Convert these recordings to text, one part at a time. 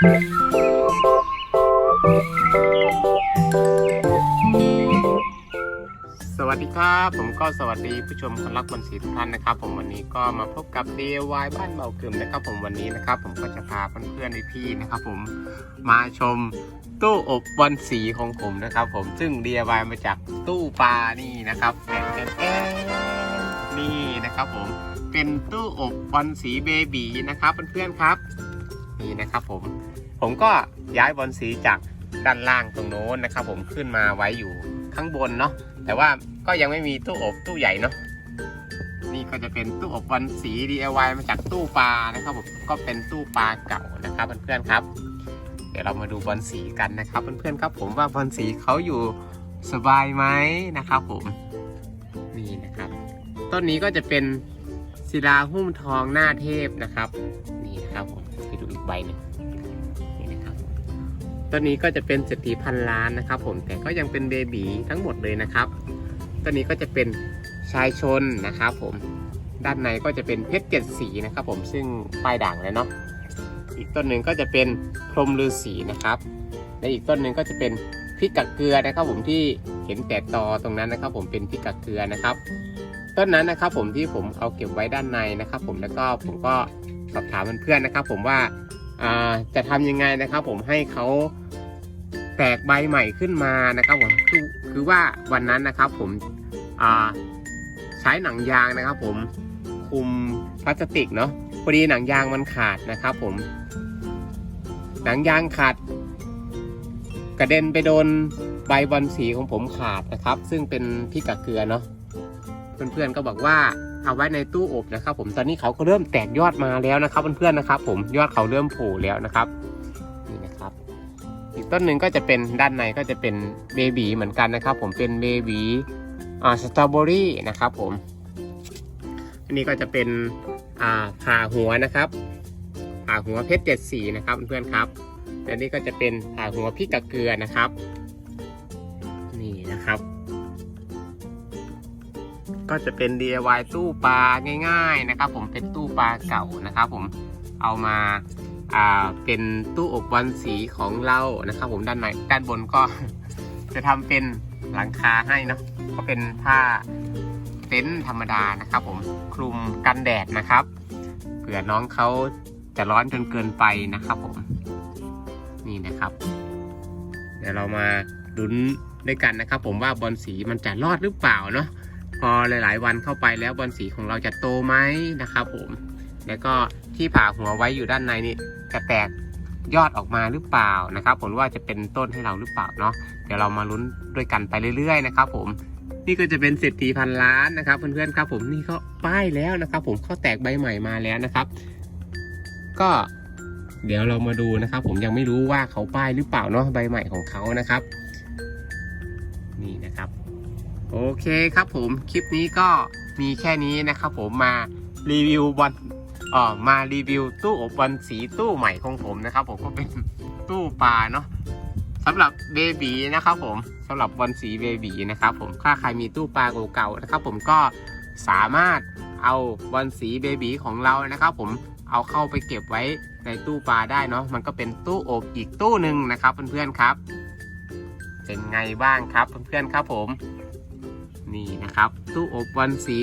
สวัสดีครับ ผมก็สวัสดีผู้ชมคนรักบอลสีทุกท่านนะครับ ผมวันนี้ก็มาพบกับ DIY บ้านเบาเกึมนะครับ ผมวันนี้นะครับ ผมก็จะพาเพื่อนๆพี่ๆนะครับ ผมมาชมตู้อบบอลสีของผมนะครับ ผมซึ่ง DIY มาจากตู้ปลานี่นะครับแอนแอนนี่นะครับ ผมเป็นตู้อบบอลสีเบบีนะครับเพื่อนๆครับ นี่นะครับผม ผมก็ย้ายบอลสีจากด้านล่างตรงโน้นนะครับ ผมขึ้นมาไว้อยู่ข้างบนเนาะแต่ว่าก็ยังไม่มีตู้อบตู้ใหญ่เนาะนี่ก็จะเป็นตู้อบบอลสี DIY มาจากตู้ปลานะครับผมก็เป็นตู้ปลาเก่านะครับเพื่อนๆครับ เดี๋ยวเรามาดูบอลสีกันนะครับเพื่อนๆครับผมว่าบอลสีเขาอยู่สบายไหมนะครับผมนี่นะครับ ต้นนี้ก็จะเป็นศิลาหุ้มทองหน้าเทพนะครับ นี่นะครับผมไปดูอีกใบหนึ่ง ต้นนี้ก็จะเป็นเศรษฐีพันล้านนะครับ ผมแต่ก็ยังเป็นเบบีทั้งหมดเลยนะครับต้นนี้ก็จะเป็นชายชนนะครับผมด้านในก็จะเป็นเพชรเจ็ดสีนะครับ ผมซึ่งป้ายด่างแล้วเนาะอีกต้นหนึ่งก็จะเป็นพรหมฤาษีนะครับและอีกต้นหนึ่งก็จะเป็นพริกกักเกลือนะครับ ผมที่เห็นแต่ตอตรงนั้นนะครับ ผมเป็นพริกกักเกลือนะครับ ต้นนั้นนะครับ ผมที่ผมเอาเก็บไว้ด้านในนะครับ ผมแล้วก็ผมก็สอบถามเพื่อนๆนะครับ ผมว่า จะทำยังไงนะครับผมให้เขาแตกใบใหม่ขึ้นมานะครับผมคือคือว่าวันนั้นนะครับผมใช้หนังยางนะครับ ผมคุมพลาสติกเนาะพอดีหนังยางมันขาดนะครับ ผม หนังยางขาด กระเด็นไปโดนใบบอลสีของผมขาดนะครับ ซึ่งเป็นที่กักเกลือเนาะเพื่อนๆก็บอกว่า เอาไว้ในตู้อบนะครับ ผมตอนนี้เขาก็เริ่มแตกยอดมาแล้วนะครับเพื่อนๆนะครับ ผมยอดเขาเริ่มโผล่แล้วนะครับนี่นะครับ อีกต้นหนึ่งก็จะเป็นด้านในก็จะเป็นเบบีเหมือนกันนะครับ ผมเป็นเบบีอ่าสตรอเบอรี่นะครับผมอันนี้ก็จะเป็นอ่าผ่าหัวนะครับผ่าหัวเพชรเจ็ดสีนะครับเพื่อนๆครับและนี่ก็จะเป็นผ่าหัวพริกกะเกลือนะครับ นี่นะครับ ก็จะเป็น DIY ตู้ปลาง่ายๆนะครับ ผมเป็นตู้ปลาเก่านะครับ ผมเอามาอ่าเป็นตู้อบบอลสีของเรานะครับ ผมด้านในด้านบนก็จะทำเป็นหลังคาให้นะก็เป็นผ้าเต็นท์ธรรมดานะครับ ผมคลุมกันแดดนะครับเผื่อน้องเขาจะร้อนจนเกินไปนะครับ ผมนี่นะครับ เดี๋ยวเรามาลุ้นด้วยกันนะครับ ผมว่าบอลสีมันจะรอดหรือเปล่าเนาะ พอหลาย ๆ วันเข้าไปแล้วบอลสีของเราจะโตไหมนะครับ ผม แล้วก็ที่ผ่าหัวไว้อยู่ด้านในนี่จะแตกยอดออกมาหรือเปล่านะครับ ผมว่าจะเป็นต้นให้เราหรือเปล่าเนาะเดี๋ยวเรามาลุ้นด้วยกันไปเรื่อย ๆ นะครับ ผมนี่ก็จะเป็นเศรษฐีพันล้านนะครับเพื่อนๆครับ ผมนี่เขาป้ายแล้วนะครับ ผมเขาแตกใบใหม่มาแล้วนะครับ ก็เดี๋ยวเรามาดูนะครับ ผมยังไม่รู้ว่าเขาป้ายหรือเปล่าเนาะใบใหม่ของเขานะครับนี่นะครับ โอเคครับผมคลิปนี้ก็มีแค่นี้นะครับผมมารีวิวบอลเอ่อมารีวิวตู้อบบอลสีตู้ใหม่ของผมนะครับ ผมก็เป็นตู้ปลาเนาะสำหรับเบบีนะครับผมสำหรับบอลสีเบบีนะครับผมถ้าใครมีตู้ปลาเก่าๆนะครับผมก็สามารถเอาบอลสีเบบีของเรานะครับ ผมเอาเข้าไปเก็บไว้ในตู้ปลาได้เนาะมันก็เป็นตู้อบอีกตู้หนึ่งนะครับเพื่อนๆครับ เป็นไงบ้างครับเพื่อนๆครับผม นี่นะครับ ตู้อบบอลสี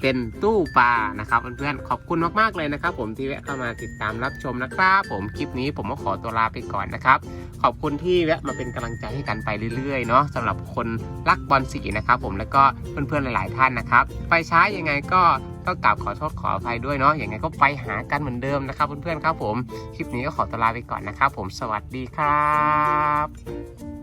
เป็นตู้ปลานะครับเพื่อนๆขอบคุณมากๆเลยนะครับ ผมที่แวะเข้ามาติดตามรับชมนะครับผมคลิปนี้ผมก็ขอตัวลาไปก่อนนะครับ ขอบคุณที่แวะมาเป็นกำลังใจให้กันไปเรื่อยๆเนาะสำหรับคนรักบอลสีนะครับ ผมแล้วก็เพื่อนๆหลาย ๆ ท่านนะครับ ไปช้ายังไงก็ต้องกราบขอโทษขออภัยด้วยเนาะอย่างไงก็ไปหากันเหมือนเดิมนะครับเพื่อนๆครับผมคลิปนี้ก็ขอตัวลาไปก่อนนะครับ ผมสวัสดีครับ